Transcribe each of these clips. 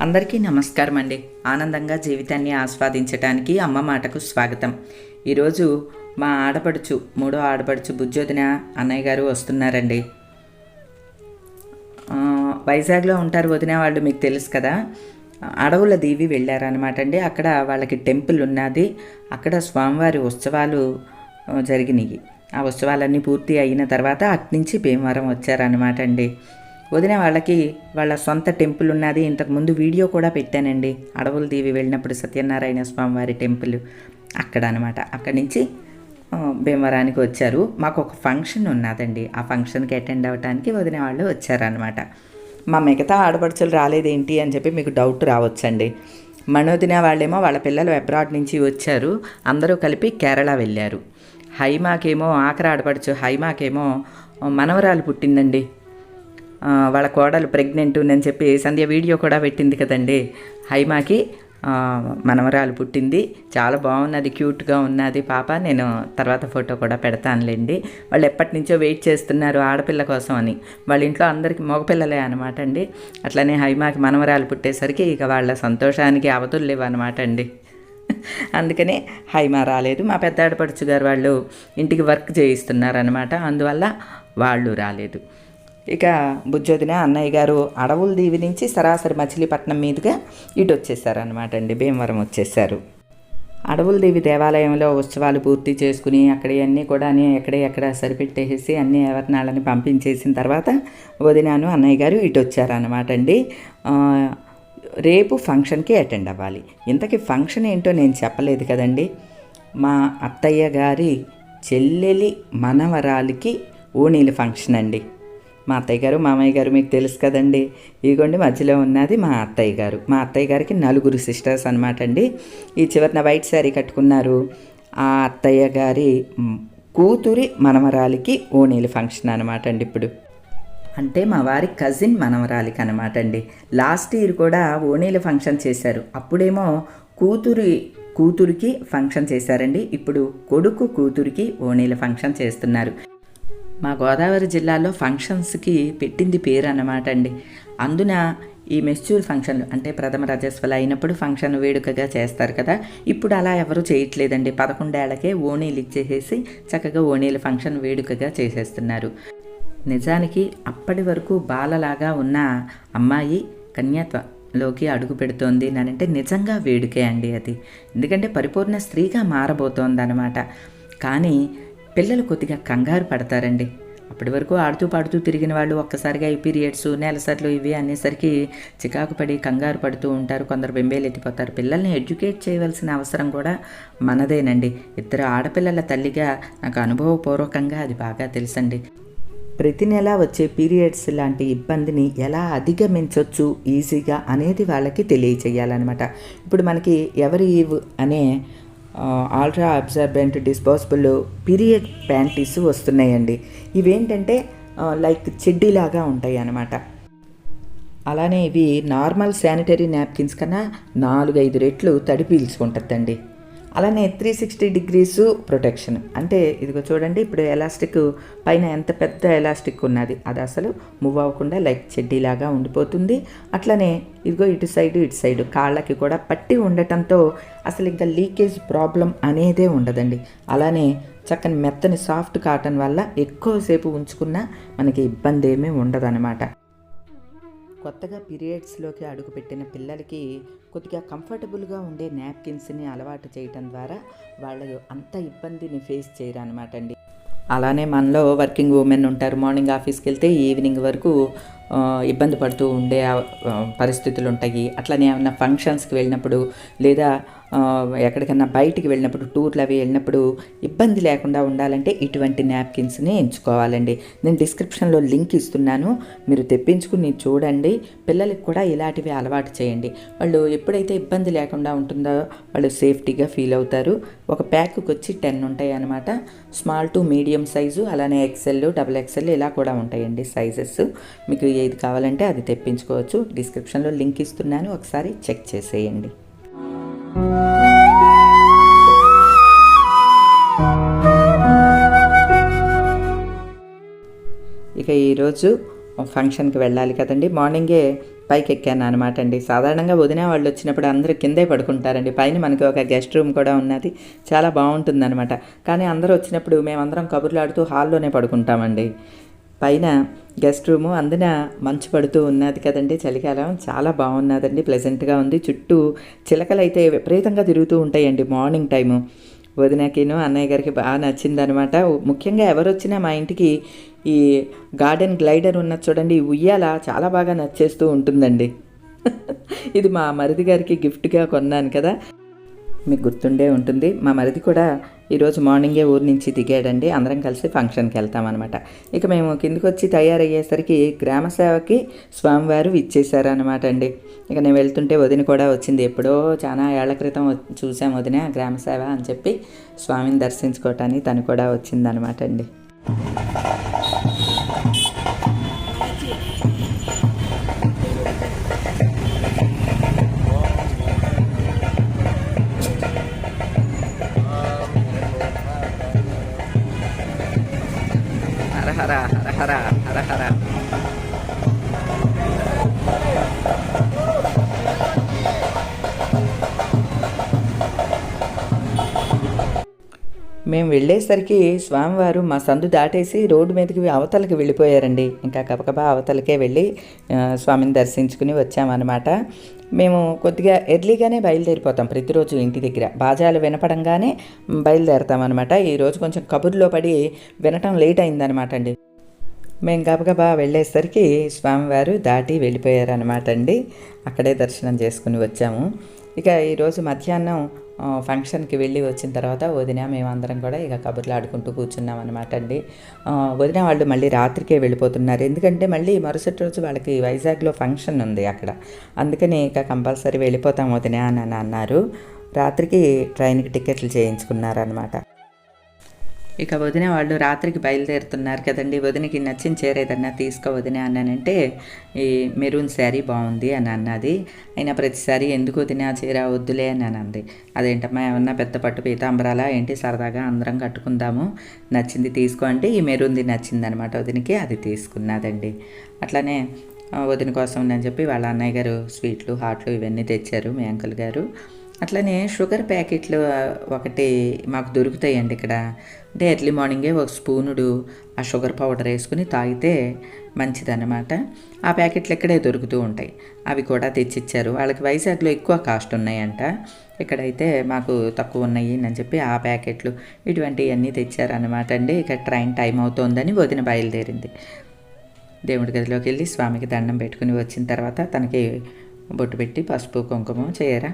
అందరికీ నమస్కారం అండి ఆనందంగా జీవితాన్ని ఆస్వాదించడానికి అమ్మ మాటకు స్వాగతం. ఈరోజు మా ఆడపడుచు మూడో ఆడపడుచు బుజ్జోదిన అన్నయ్య గారు వస్తున్నారండి. వైజాగ్లో ఉంటారు వదిన వాళ్ళు మీకు తెలుసు కదా. అడవుల దీవి వెళ్ళారనమాట అండి. అక్కడ వాళ్ళకి టెంపుల్ ఉన్నది. అక్కడ స్వామివారి ఉత్సవాలు జరిగినాయి. ఆ ఉత్సవాలన్నీ పూర్తి అయిన తర్వాత అట్నుంచి భీమవరం వచ్చారనమాట అండి. వదిన వాళ్ళకి వాళ్ళ సొంత టెంపుల్ ఉన్నది. ఇంతకుముందు వీడియో కూడా పెట్టానండి. అడవుల దీవి వెళ్ళినప్పుడు సత్యనారాయణ స్వామివారి టెంపుల్ అక్కడ అనమాట అక్కడి నుంచి భీమవరానికి వచ్చారు. మాకు ఒక ఫంక్షన్ ఉన్నదండి. ఆ ఫంక్షన్కి అటెండ్ అవ్వడానికి వదిన వాళ్ళు వచ్చారనమాట మా మిగతా ఆడపడుచులు రాలేదేంటి అని చెప్పి మీకు డౌట్ రావచ్చండి. మనోదిన వాళ్ళేమో వాళ్ళ పిల్లలు అబ్రాడ్ నుంచి వచ్చారు. అందరూ కలిపి కేరళ వెళ్ళారు. హైమాకేమో ఆఖరి ఆడపడుచు హైమాకేమో మనవరాలు పుట్టిందండి. వాళ్ళ కోడలు ప్రెగ్నెంట్ అని చెప్పి సంధ్య వీడియో కూడా పెట్టింది కదండి. హైమాకి మనవరాలు పుట్టింది. చాలా బాగున్నది క్యూట్గా ఉన్నది. పాప నేను తర్వాత ఫోటో కూడా పెడతానులేండి. వాళ్ళు ఎప్పటి నుంచో వెయిట్ చేస్తున్నారు ఆడపిల్ల కోసం అని. వాళ్ళ ఇంట్లో అందరికీ మగపిల్లలే అనమాట అండి. అట్లనే హైమాకి మనవరాలు పుట్టేసరికి ఇక వాళ్ళ సంతోషానికి అవతులు లేవు అనమాట అండి. అందుకనే హైమా రాలేదు. మా పెద్ద ఆడపడుచు గారు వాళ్ళు ఇంటికి వర్క్ చేయిస్తున్నారు అనమాట అందువల్ల వాళ్ళు రాలేదు. ఇక బుజ్జొదిన అన్నయ్య గారు అడవుల దీవి నుంచి సరాసరి మచిలీపట్నం మీదుగా ఇటు వచ్చేసారనమాట అండి. భీమవరం వచ్చేసారు. అడవుల దేవి దేవాలయంలో ఉత్సవాలు పూర్తి చేసుకుని అక్కడ అన్నీ కూడా ఎక్కడే ఎక్కడ సరిపెట్టేసి అన్ని ఎవరినాళ్ళని పంపించేసిన తర్వాత వదినాను అన్నయ్య గారు ఇటు వచ్చారనమాట అండి. రేపు ఫంక్షన్కి అటెండ్ అవ్వాలి. ఇంతకీ ఫంక్షన్ ఏంటో నేను చెప్పలేదు కదండి. మా అత్తయ్య గారి చెల్లెలి మనవరాలికి ఓణీల ఫంక్షన్ అండి. మా అత్తయ్య గారు మామయ్య గారు మీకు తెలుసు కదండి. ఇదిగోండి మధ్యలో ఉన్నది మా అత్తయ్య గారు. మా అత్తయ్య గారికి నలుగురు సిస్టర్స్ అనమాట అండి. ఈ చివరిన వైట్ శారీ కట్టుకున్నారు. ఆ అత్తయ్య గారి కూతురి మనమరాలికి ఓణీలు ఫంక్షన్ అనమాట అండి ఇప్పుడు. అంటే మా వారి కజిన్ మనవరాలికి అనమాట అండి. లాస్ట్ ఇయర్ కూడా ఓణీల ఫంక్షన్ చేశారు. అప్పుడేమో కూతురి కూతురికి ఫంక్షన్ చేశారండి. ఇప్పుడు కొడుకు కూతురికి ఓణీల ఫంక్షన్ చేస్తున్నారు. మా గోదావరి జిల్లాలో ఫంక్షన్స్కి పెట్టింది పేరు అన్నమాట అండి. అందున ఈ మెచ్యూర్ ఫంక్షన్లు అంటే ప్రథమ రజస్వల అయినప్పుడు ఫంక్షన్ వేడుకగా చేస్తారు కదా. ఇప్పుడు అలా ఎవరు చేయట్లేదండి. పదకొండేళ్ళకే ఓణీలు ఇచ్చేసేసి చక్కగా ఓణీల ఫంక్షన్ వేడుకగా చేసేస్తున్నారు. నిజానికి అప్పటి వరకు బాలలాగా ఉన్న అమ్మాయి కన్యాత్వలోకి అడుగు పెడుతోంది అని అంటే నిజంగా వేడుకే అండి అది. ఎందుకంటే పరిపూర్ణ స్త్రీగా మారబోతోంది అనమాట కానీ పిల్లలు కొద్దిగా కంగారు పడతారండి. అప్పటి వరకు ఆడుతూ పాడుతూ తిరిగిన వాళ్ళు ఒక్కసారిగా ఈ పీరియడ్స్ నెలసర్లు ఇవి అనేసరికి చికాకు పడి కంగారు పడుతూ ఉంటారు. కొందరు బెంబేలు ఎత్తిపోతారు. పిల్లల్ని ఎడ్యుకేట్ చేయవలసిన అవసరం కూడా మనదేనండి. ఇద్దరు ఆడపిల్లల తల్లిగా నాకు అనుభవపూర్వకంగా అది బాగా తెలుసండి. ప్రతి నెల వచ్చే పీరియడ్స్ లాంటి ఇబ్బందిని ఎలా అధిగమించవచ్చు ఈజీగా అనేది వాళ్ళకి తెలియచేయాలన్నమాట ఇప్పుడు మనకి ఎవరి ఈవ్ అనే ultra absorbent disposable period panties వస్తున్నాయండి. ఇవేంటంటే లైక్ చెడ్డీలాగా ఉంటాయి అన్నమాట అలానే ఇవి నార్మల్ శానిటరీ నాప్కిన్స్ కన్నా నాలుగైదు రెట్లు తడి పీల్చుకుంటుందండి. అలానే త్రీ సిక్స్టీ డిగ్రీస్ ప్రొటెక్షన్ అంటే ఇదిగో చూడండి ఇప్పుడు ఎలాస్టిక్ పైన ఎంత పెద్ద ఎలాస్టిక్ ఉన్నది అది అసలు మూవ్ అవ్వకుండా లైక్ చెడ్డీలాగా ఉండిపోతుంది. అట్లనే ఇదిగో ఇటు సైడ్ ఇటు సైడ్ కాళ్ళకి కూడా పట్టి ఉండటంతో అసలు ఇంకా లీకేజ్ ప్రాబ్లం అనేదే ఉండదండి. అలానే చక్కని మెత్తని సాఫ్ట్ కాటన్ వల్ల ఎక్కువసేపు ఉంచుకున్నా మనకి ఇబ్బంది ఏమీ ఉండదనమాట కొత్తగా పీరియడ్స్లోకి అడుగుపెట్టిన పిల్లలకి కొద్దిగా కంఫర్టబుల్గా ఉండే నాప్కిన్స్ని అలవాటు చేయటం ద్వారా వాళ్ళు అంత ఇబ్బందిని ఫేస్ చేయరు అనమాట అండి. అలానే మనలో వర్కింగ్ ఉమెన్ ఉంటారు. మార్నింగ్ ఆఫీస్కి వెళ్తే ఈవినింగ్ వరకు ఇబ్బంది పడుతూ ఉండే పరిస్థితులు ఉంటాయి. అట్లనే ఏమైనా ఫంక్షన్స్కి వెళ్ళినప్పుడు లేదా ఎక్కడికైనా బయటికి వెళ్ళినప్పుడు టూర్లు అవి వెళ్ళినప్పుడు ఇబ్బంది లేకుండా ఉండాలంటే ఇటువంటి నాప్కిన్స్ని ఎంచుకోవాలండి. నేను డిస్క్రిప్షన్లో లింక్ ఇస్తున్నాను. మీరు తెప్పించుకుని చూడండి. పిల్లలకి కూడా ఇలాంటివి అలవాటు చేయండి. వాళ్ళు ఎప్పుడైతే ఇబ్బంది లేకుండా ఉంటుందో వాళ్ళు సేఫ్టీగా ఫీల్ అవుతారు. ఒక ప్యాక్కి వచ్చి టెన్ ఉంటాయి అన్నమాట. స్మాల్ టు మీడియం సైజు అలానే ఎక్సెల్ డబుల్ ఎక్సెల్ ఇలా కూడా ఉంటాయండి సైజెస్. మీకు ఏది కావాలంటే అది తెప్పించుకోవచ్చు. డిస్క్రిప్షన్లో లింక్ ఇస్తున్నాను. ఒకసారి చెక్ చేసేయండి. ఇక ఈరోజు ఫంక్షన్కి వెళ్ళాలి కదండి. మార్నింగే పైకి ఎక్కాను అనమాట అండి. సాధారణంగా వదిన వాళ్ళు వచ్చినప్పుడు అందరూ కిందే పడుకుంటారండి. పైన మనకి ఒక గెస్ట్ రూమ్ కూడా ఉన్నది. చాలా బాగుంటుందన్నమాట. కానీ అందరూ వచ్చినప్పుడు మేమందరం కబుర్లాడుతూ హాల్లోనే పడుకుంటామండి. పైన గెస్ట్ రూము అందున మంచు పడుతూ ఉన్నది కదండి చలికాలం. చాలా బాగున్నదండి ప్లెజెంట్గా ఉంది. చుట్టూ చిలకలు అయితే విపరీతంగా తిరుగుతూ ఉంటాయండి మార్నింగ్ టైము. వదినకిను అన్నయ్య గారికి బాగా నచ్చిందనమాట. ముఖ్యంగా ఎవరు వచ్చినా మా ఇంటికి ఈ గార్డెన్ గ్లైడర్ ఉన్నది చూడండి ఉయ్యాల చాలా బాగా నచ్చేస్తూ ఉంటుందండి. ఇది మా మరిది గారికి గిఫ్ట్గా కొన్నాను కదా. మీకు గుర్తుండే ఉంటుంది. మా మరిది కూడా ఈరోజు మార్నింగే ఊరు నుంచి దిగాడండి. అందరం కలిసి ఫంక్షన్కి వెళ్తామన్నమాట. ఇక మేము కిందికి వచ్చి తయారయ్యేసరికి గ్రామ సేవకి స్వామివారు ఇచ్చేసారనమాట అండి. ఇక నేను వెళ్తుంటే వదిన కూడా వచ్చింది. ఎప్పుడో చాలా ఏళ్ళ క్రితం చూసాం వదిన గ్రామ సేవ అని చెప్పి స్వామిని దర్శించుకోవటానికి తను కూడా వచ్చిందనమాట అండి. మేము వెళ్ళేసరికి స్వామివారు మా సందు దాటేసి రోడ్డు మీదకి అవతలకి వెళ్ళిపోయారండి. ఇంకా కబకబా అవతలకే వెళ్ళి స్వామిని దర్శించుకుని వచ్చామన్నమాట. మేము కొద్దిగా ఎర్లీగానే బయలుదేరిపోతాం ప్రతిరోజు ఇంటి దగ్గర. బాజాలు వినపడంగానే బయలుదేరతామన్నమాట. ఈరోజు కొంచెం కబుర్లో పడి వినటం లేట్ అయిందనమాట అండి. మేము గబగబా వెళ్ళేసరికి స్వామివారు దాటి వెళ్ళిపోయారనమాట అండి. అక్కడే దర్శనం చేసుకుని వచ్చాము. ఇక ఈరోజు మధ్యాహ్నం ఫంక్షన్కి వెళ్ళి వచ్చిన తర్వాత వదిన మేమందరం కూడా ఇక కబుర్లు ఆడుకుంటూ కూర్చున్నాం అనమాట అండి. వదిన వాళ్ళు మళ్ళీ రాత్రికే వెళ్ళిపోతున్నారు. ఎందుకంటే మళ్ళీ మరుసటి రోజు వాళ్ళకి వైజాగ్లో ఫంక్షన్ ఉంది అక్కడ. అందుకని ఇక కంపల్సరీ వెళ్ళిపోతాం వదిన అని అన్నారు. రాత్రికి ట్రైన్కి టికెట్లు చేయించుకున్నారనమాట ఇక వదిన వాళ్ళు రాత్రికి బయలుదేరుతున్నారు కదండి. వదినకి నచ్చిన చీర ఏదన్నా తీసుకో వదిన అన్నానంటే ఈ మెరూన్ శారీ బాగుంది అని అన్నది. అయినా ప్రతిసారి ఎందుకు వదిన చీర వద్దులే అని అన్నది అంది అదేంటమ్మా ఏమన్నా పెద్ద పట్టు పీతాంబరాలా? ఏంటి సరదాగా అందరం కట్టుకుందాము. నచ్చింది తీసుకో అంటే ఈ మెరూన్ది నచ్చింది అనమాట వదినకి అది తీసుకున్నదండి. అట్లానే వదిన కోసం అని చెప్పి వాళ్ళ అన్నయ్య గారు స్వీట్లు హాట్లు ఇవన్నీ తెచ్చారు మీ అంకుల్ గారు. అట్లనే షుగర్ ప్యాకెట్లు ఒకటి మాకు దొరుకుతాయండి ఇక్కడ. అంటే ఎర్లీ మార్నింగే ఒక స్పూనుడు ఆ షుగర్ పౌడర్ వేసుకుని తాగితే మంచిదన్నమాట. ఆ ప్యాకెట్లు ఇక్కడే దొరుకుతూ ఉంటాయి. అవి కూడా తెచ్చిచ్చారు. వాళ్ళకి వైజాగ్లో ఎక్కువ కాస్ట్ ఉన్నాయంట. ఇక్కడైతే మాకు తక్కువ ఉన్నాయి అని చెప్పి ఆ ప్యాకెట్లు ఇటువంటివన్నీ తెచ్చారన్నమాట అండి. ఇక ట్రైన్ టైం అవుతోందని వదిన బయలుదేరింది. దేవుడి గదిలోకి వెళ్ళి స్వామికి దండం పెట్టుకుని వచ్చిన తర్వాత తనకి బొట్టు పెట్టి పసుపు కుంకుమ చేయరా?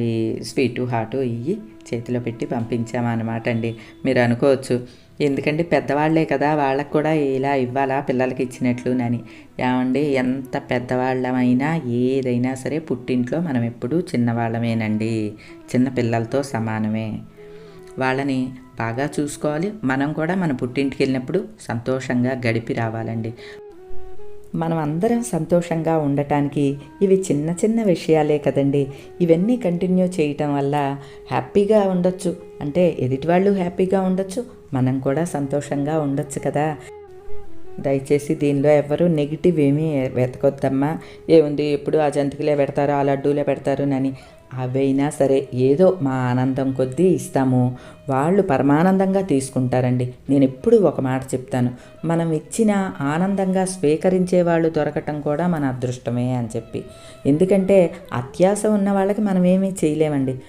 ఈ స్వీటు హాటు ఇవి చేతిలో పెట్టి పంపించామన్నమాట అండి మీరు అనుకోవచ్చు ఎందుకంటే పెద్దవాళ్ళే కదా వాళ్ళకు కూడా ఇలా ఇవ్వాలా పిల్లలకి ఇచ్చినట్లు అని ఏమండి ఎంత పెద్దవాళ్ళమైనా ఏదైనా సరే పుట్టింట్లో మనం ఎప్పుడూ చిన్నవాళ్ళమేనండి చిన్న పిల్లలతో సమానమే. వాళ్ళని బాగా చూసుకోవాలి మనం కూడా మన పుట్టింటికి వెళ్ళినప్పుడు సంతోషంగా గడిపి రావాలండి. మనం అందరం సంతోషంగా ఉండటానికి ఇవి చిన్న చిన్న విషయాలే కదండి. ఇవన్నీ కంటిన్యూ చేయటం వల్ల హ్యాపీగా ఉండొచ్చు. అంటే ఎదుటి వాళ్ళు హ్యాపీగా ఉండొచ్చు మనం కూడా సంతోషంగా ఉండొచ్చు కదా. దయచేసి దీనిలో ఎవరు నెగిటివ్ ఏమీ వెతకొద్దమ్మా. ఏముంది ఎప్పుడు ఆ జంతికలే పెడతారు ఆ లడ్డూలే పెడతారు అని. అవైనా సరే ఏదో మా ఆనందం కొద్దీ ఇస్తాము. వాళ్ళు పరమానందంగా తీసుకుంటారండి. నేను ఎప్పుడు ఒక మాట చెప్తాను. మనం ఇచ్చిన ఆనందంగా స్వీకరించే వాళ్ళు దొరకటం కూడా మన అదృష్టమే అని చెప్పి. ఎందుకంటే అత్యాశ ఉన్న వాళ్ళకి మనం ఏమీ చేయలేమండి.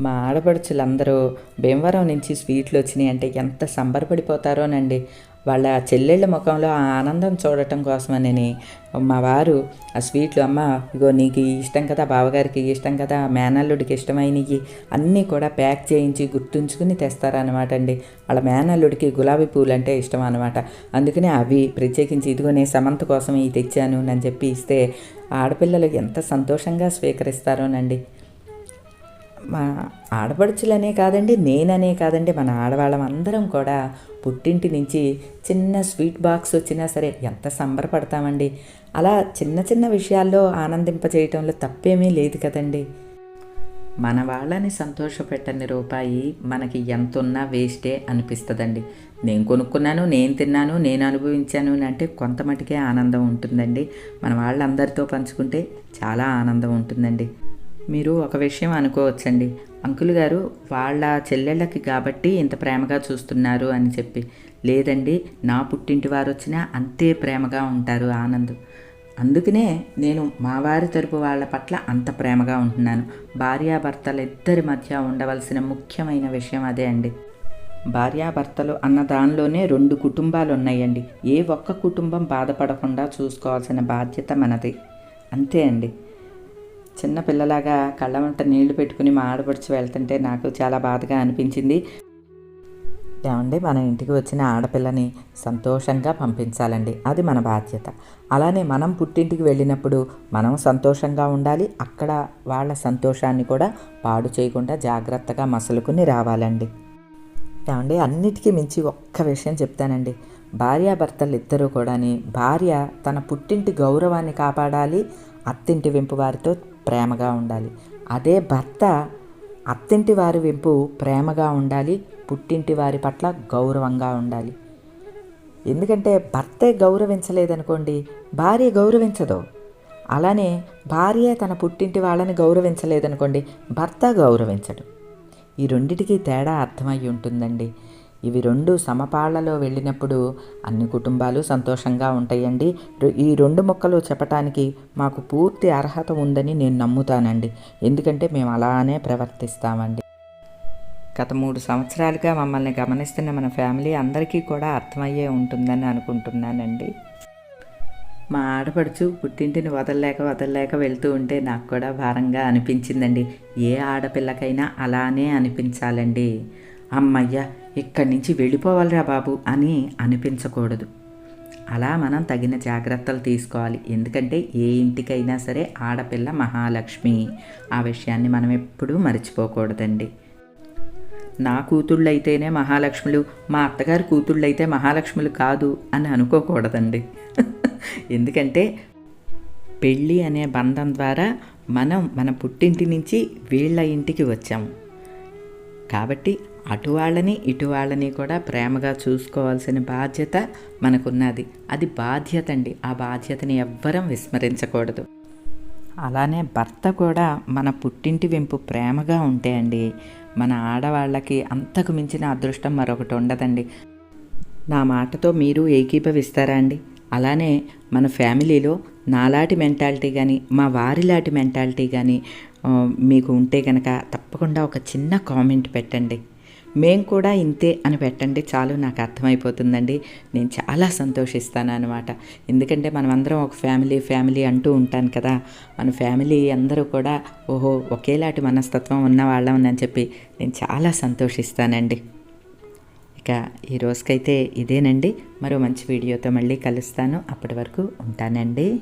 మా ఆడపడుచులందరూ భీమవరం నుంచి స్వీట్లు వచ్చినాయి అంటే ఎంత సంబరపడిపోతారోనండి. వాళ్ళ చెల్లెళ్ళ ముఖంలో ఆ ఆనందం చూడటం కోసమని మా వారు ఆ స్వీట్లు అమ్మ ఇగో నీకు ఇష్టం కదా బావగారికి ఇష్టం కదా మేనల్లుడికి ఇష్టమైనవి అన్నీ కూడా ప్యాక్ చేయించి గుర్తుంచుకుని తెస్తారనమాట అండి. వాళ్ళ మేనల్లుడికి గులాబీ పూలు అంటే ఇష్టం అనమాట అందుకనే అవి ప్రత్యేకించి ఇదిగో నేను సమంత కోసం ఇవి తెచ్చాను అని చెప్పి ఇస్తే ఆడపిల్లలు ఎంత సంతోషంగా స్వీకరిస్తారోనండి. మా ఆడపడుచులనే కాదండి నేననే కాదండి. మన ఆడవాళ్ళం అందరం కూడా పుట్టింటి నుంచి చిన్న స్వీట్ బాక్స్ వచ్చినా సరే ఎంత సంబరపడతామండి. అలా చిన్న చిన్న విషయాల్లో ఆనందింపజేయటంలో తప్పేమీ లేదు కదండి. మన వాళ్ళని సంతోషపెట్టని రూపాయి మనకి ఎంత ఉన్నా వేస్టే అనిపిస్తుందండి. నేను కొనుక్కున్నాను నేను తిన్నాను నేను అనుభవించాను అని అంటే కొంత మటుకే ఆనందం ఉంటుందండి. మన వాళ్ళందరితో పంచుకుంటే చాలా ఆనందం ఉంటుందండి. మీరు ఒక విషయం అనుకోవచ్చండి. అంకుల్ గారు వాళ్ళ చెల్లెళ్ళకి కాబట్టి ఇంత ప్రేమగా చూస్తున్నారు అని చెప్పి. లేదండి నా పుట్టింటి వారు వచ్చినా అంతే ప్రేమగా ఉంటారు ఆనంద్. అందుకనే నేను మా వారి తరపు వాళ్ళ పట్ల అంత ప్రేమగా ఉంటున్నాను. భార్యాభర్తల ఇద్దరి మధ్య ఉండవలసిన ముఖ్యమైన విషయం అదే అండి. భార్యాభర్తలు అన్న దానిలోనే రెండు కుటుంబాలు ఉన్నాయండి ఏ ఒక్క కుటుంబం బాధపడకుండా చూసుకోవాల్సిన బాధ్యత మనది. అంతే అండి. చిన్న పిల్లలాగా కళ్ళ వంట నీళ్ళు పెట్టుకుని మాడపడిచి వెళ్తుంటే నాకు చాలా బాధగా అనిపించింది. ఏమండి మన ఇంటికి వచ్చిన ఆడపిల్లని సంతోషంగా పంపించాలండి. అది మన బాధ్యత. అలానే మనం పుట్టింటికి వెళ్ళినప్పుడు మనం సంతోషంగా ఉండాలి. అక్కడ వాళ్ళ సంతోషాన్ని కూడా పాడు చేయకుండా జాగ్రత్తగా మసలుకుని రావాలండి. ఏమండి అన్నిటికీ మించి ఒక్క విషయం చెప్తానండి. భార్యాభర్తలు ఇద్దరూ కూడాని భార్య తన పుట్టింటి గౌరవాన్ని కాపాడాలి. అత్తింటి వెంపు వారితో ప్రేమగా ఉండాలి. అదే భర్త అత్తింటి వారి వెంపు ప్రేమగా ఉండాలి పుట్టింటి వారి పట్ల గౌరవంగా ఉండాలి. ఎందుకంటే భర్తే గౌరవించలేదనుకోండి భార్య గౌరవించదు. అలానే భార్య తన పుట్టింటి వాళ్ళని గౌరవించలేదనుకోండి భర్త గౌరవించడు. ఈ రెండిటికీ తేడా అర్థమై ఉంటుందండి ఇవి రెండు సమపాళ్ళలో వెళ్ళినప్పుడు అన్ని కుటుంబాలు సంతోషంగా ఉంటాయండి. ఈ రెండు మొక్కలు చెప్పటానికి మాకు పూర్తి అర్హత ఉందని నేను నమ్ముతానండి. ఎందుకంటే మేము అలానే ప్రవర్తిస్తామండి. గత మూడు సంవత్సరాలుగా మమ్మల్ని గమనిస్తున్న మన ఫ్యామిలీ అందరికీ కూడా అర్థమయ్యే ఉంటుందని అనుకుంటున్నానండి. మా ఆడపడుచు పుట్టింటిని వదలలేక వదలలేక వెళ్తూ ఉంటే నాకు కూడా భారంగా అనిపించిందండి. ఏ ఆడపిల్లకైనా అలానే అనిపించాలండి. అమ్మయ్య ఇక్కడి నుంచి వెళ్ళిపోవాలిరా బాబు అని అనిపించకూడదు. అలా మనం తగిన జాగ్రత్తలు తీసుకోవాలి. ఎందుకంటే ఏ ఇంటికైనా సరే ఆడపిల్ల మహాలక్ష్మి. ఆ విషయాన్ని మనం ఎప్పుడూ మర్చిపోకూడదండి. నా కూతుళ్ళైతేనే మహాలక్ష్ములు మా అత్తగారి కూతుళ్ళైతే మహాలక్ష్ములు కాదు అని అనుకోకూడదండి. ఎందుకంటే పెళ్ళి అనే బంధం ద్వారా మనం మన పుట్టింటి నుంచి వీళ్ళ ఇంటికి వచ్చాము కాబట్టి అటు వాళ్ళని ఇటు వాళ్ళని కూడా ప్రేమగా చూసుకోవాల్సిన బాధ్యత మనకున్నది. అది బాధ్యత అండి ఆ బాధ్యతని ఎవ్వరం విస్మరించకూడదు. అలానే భర్త కూడా మన పుట్టింటి వెంపు ప్రేమగా ఉంటే అండి మన ఆడవాళ్ళకి అంతకు మించిన అదృష్టం మరొకటి ఉండదండి. నా మాటతో మీరు ఏకీభవిస్తారా అండి? అలానే మన ఫ్యామిలీలో నాలాటి మెంటాలిటీ కానీ మా వారిలాంటి మెంటాలిటీ కానీ మీకు ఉంటే కనుక తప్పకుండా ఒక చిన్న కామెంట్ పెట్టండి. మేము కూడా ఇంతే అని పెట్టండి చాలు నాకు అర్థమైపోతుందండి. నేను చాలా సంతోషిస్తాను అనమాట ఎందుకంటే మనం అందరం ఒక ఫ్యామిలీ ఫ్యామిలీ అంటూ ఉంటాను కదా. మన ఫ్యామిలీ అందరూ కూడా ఓహో ఒకేలాంటి మనస్తత్వం ఉన్న వాళ్ళం అని చెప్పి నేను చాలా సంతోషిస్తానండి. ఇక ఈ రోజుకైతే ఇదేనండి. మరో మంచి వీడియోతో మళ్ళీ కలుస్తాను. అప్పటి వరకు ఉంటానండి.